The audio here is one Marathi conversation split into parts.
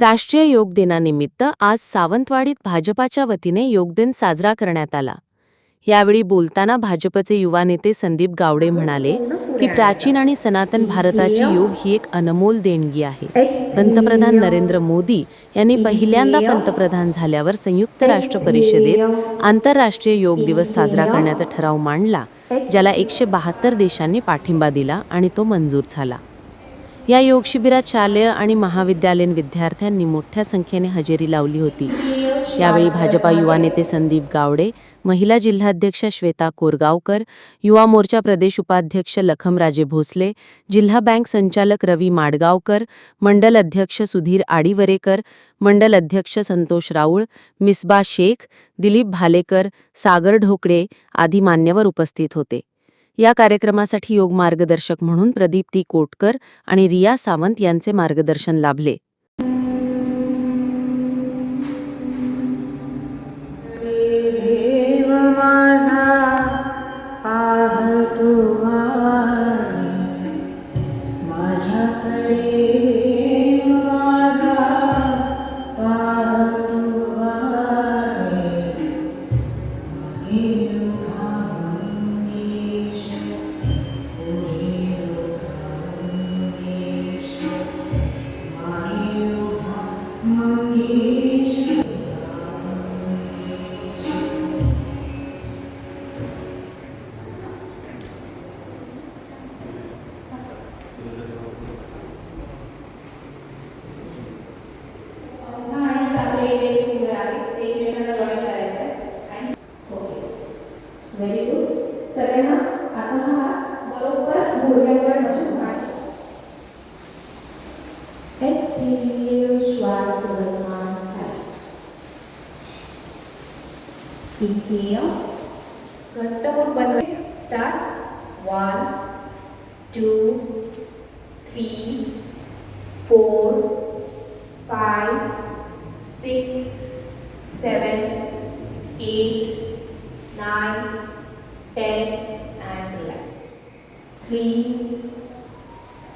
राष्ट्रीय योग दिनानिमित्त आज सावंतवाडीत भाजपाच्या वतीने योग दिन साजरा करण्यात आला. यावेळी बोलताना भाजपचे युवा नेते संदीप गावडे म्हणाले की प्राचीन आणि सनातन भारताची योग ही एक अनमोल देणगी आहे. पंतप्रधान नरेंद्र मोदी यांनी पहिल्यांदा पंतप्रधान झाल्यावर संयुक्त राष्ट्र परिषदेत आंतरराष्ट्रीय योग दिवस साजरा करण्याचा ठराव मांडला ज्याला एकशे बहात्तर देशांनी पाठिंबा दिला आणि तो मंजूर झाला. या योग शिबिरात शालेय आणि महाविद्यालयीन विद्यार्थ्यांनी मोठ्या संख्येने हजेरी लावली होती. यावेळी भाजपा युवा नेते संदीप गावडे महिला जिल्हाध्यक्ष श्वेता कोरगावकर युवा मोर्चा प्रदेश उपाध्यक्ष लखमराजे भोसले जिल्हा बँक संचालक रवी माडगावकर मंडल अध्यक्ष सुधीर आडीवरेकर मंडल अध्यक्ष संतोष राऊळ मिसबा शेख दिलीप भालेकर सागर ढोकळे आदी मान्यवर उपस्थित होते. या कार्यक्रमासाठी योग मार्गदर्शक म्हणून प्रदीप्ती कोटकर आणि रिया सावंत यांचे मार्गदर्शन लाभले. देव सगळ्यांना आता हा हात बरोबर गुडघ्यांवर म्हणजे मांड श्वास सोडत घट्ट पोट बनवे one two three four five six seven eight nine 10 and relax. 3,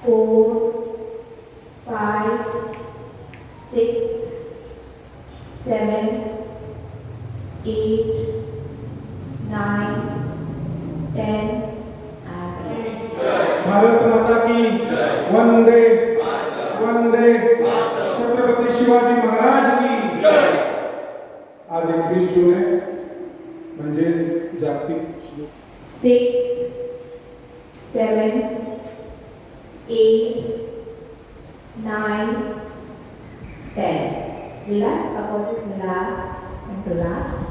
4, 5, 6, 7, 8, 9, 10 and relax. Bharat Mata Ki, one day. Eight, nine, ten. Relax, opposite relax and relax.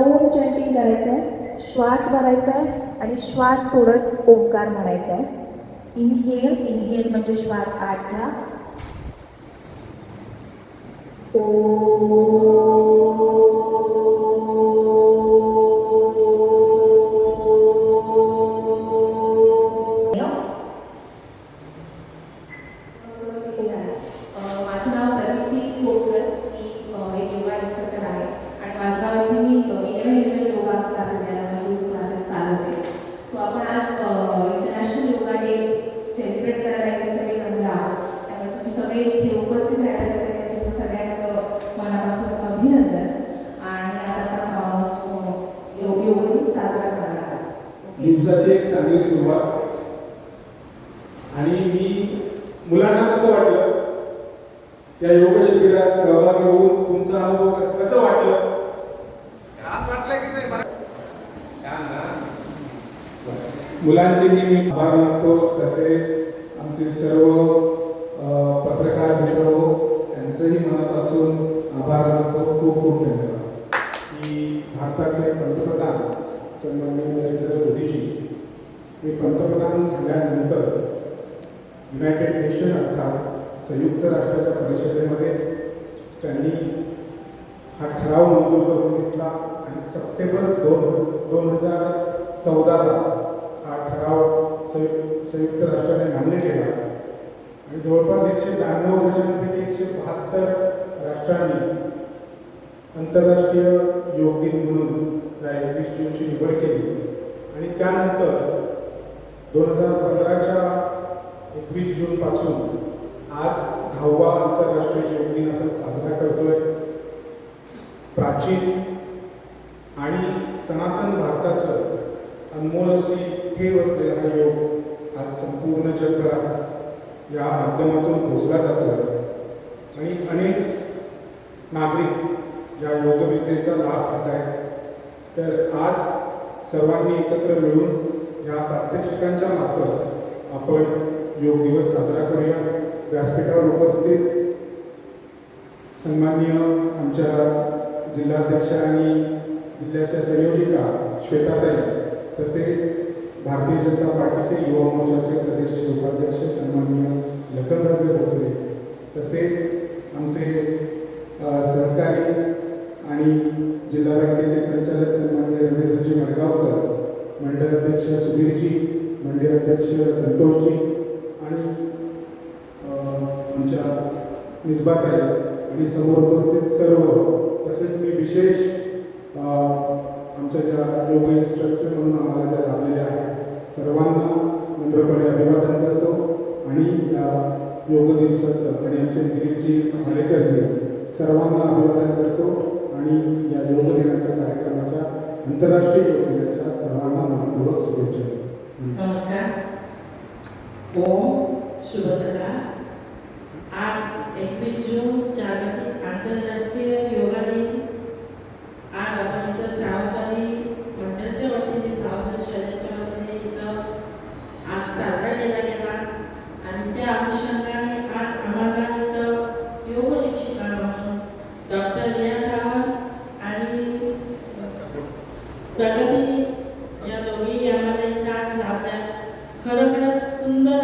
Om chanting करायचं आहे श्वास भरायचा आहे आणि श्वास सोडत ओंकार म्हणायचा आहे इनहेल इनहेल म्हणजे श्वास आठ घ्या ओ या योग शिबिरात सहभागी होऊन तुमचा अनुभव कसं कसं वाटलं? मुलांचेही मी आभार मानतो. तसेच आमचे सर्व पत्रकार मित्र हो त्यांचंही मनापासून आभार मानतो. खूप खूप धन्यवाद. की भारताचे पंतप्रधान सन्माननीय नरेंद्र मोदीजी हे पंतप्रधान झाल्यानंतर युनायटेड नेशन अर्थात संयुक्त राष्ट्राच्या परिषदेमध्ये त्यांनी हा ठराव मंजूर करून घेतला आणि सप्टेंबर दोन दोन हजार चौदाला हा ठराव संयु संयुक्त राष्ट्राने मान्य केला. आणि जवळपास एकशे ब्याण्णव देशांपैकी एकशे बहात्तर राष्ट्रांनी आंतरराष्ट्रीय योग दिन म्हणून या एकवीस जूनची निवड केली. आणि त्यानंतर दोन हजार पंधराच्या एकवीस जूनपासून आज दहावा आंतरराष्ट्रीय योग दिन आपण साजरा करतोय. प्राचीन आणि सनातन भारताचं अनमोल अशी ठेव असलेला हा योग आज संपूर्ण जगभरात या माध्यमातून पोचला जातो आणि अनेक नागरिक या योगविद्येचा लाभ घेत आहेत तर आज सर्वांनी एकत्र मिळून या प्रात्यक्षिकांच्या मार्फत आपण योग दिवस साजरा करूया. व्यासपीठावर उपस्थित सन्माननीय आमच्या जिल्हाध्यक्ष आणि जिल्ह्याच्या संयोजिका श्वेताताई तसेच भारतीय जनता पार्टीचे युवा मोर्चाचे प्रदेश उपाध्यक्ष सन्माननीय लखनराजे भोसले तसेच आमचे सहकारी आणि जिल्हा बँकेचे संचालक सन्माननीय रवींद्रजी मडगावकर मंडळ अध्यक्ष सुधीरजी मंडळ अध्यक्ष संतोषजी निस्बाताई आणि समोर उपस्थित सर्व. तसेच मी विशेष आमच्या ज्या योग इन्स्ट्रक्टर म्हणून आम्हाला ज्या लाभलेल्या आहेत सर्वांना नम्रपणे अभिवादन करतो. आणि या योग दिवसाचं आणि आमचे दिलीपजी भालेकरजी सर्वांना अभिवादन करतो. आणि या योग दिनाच्या कार्यक्रमाच्या आंतरराष्ट्रीय योग दिनाच्या सर्वांना मनपूर्वक शुभेच्छा नमस्कार. ओम शुभ सकाळ. ಸುಂದರ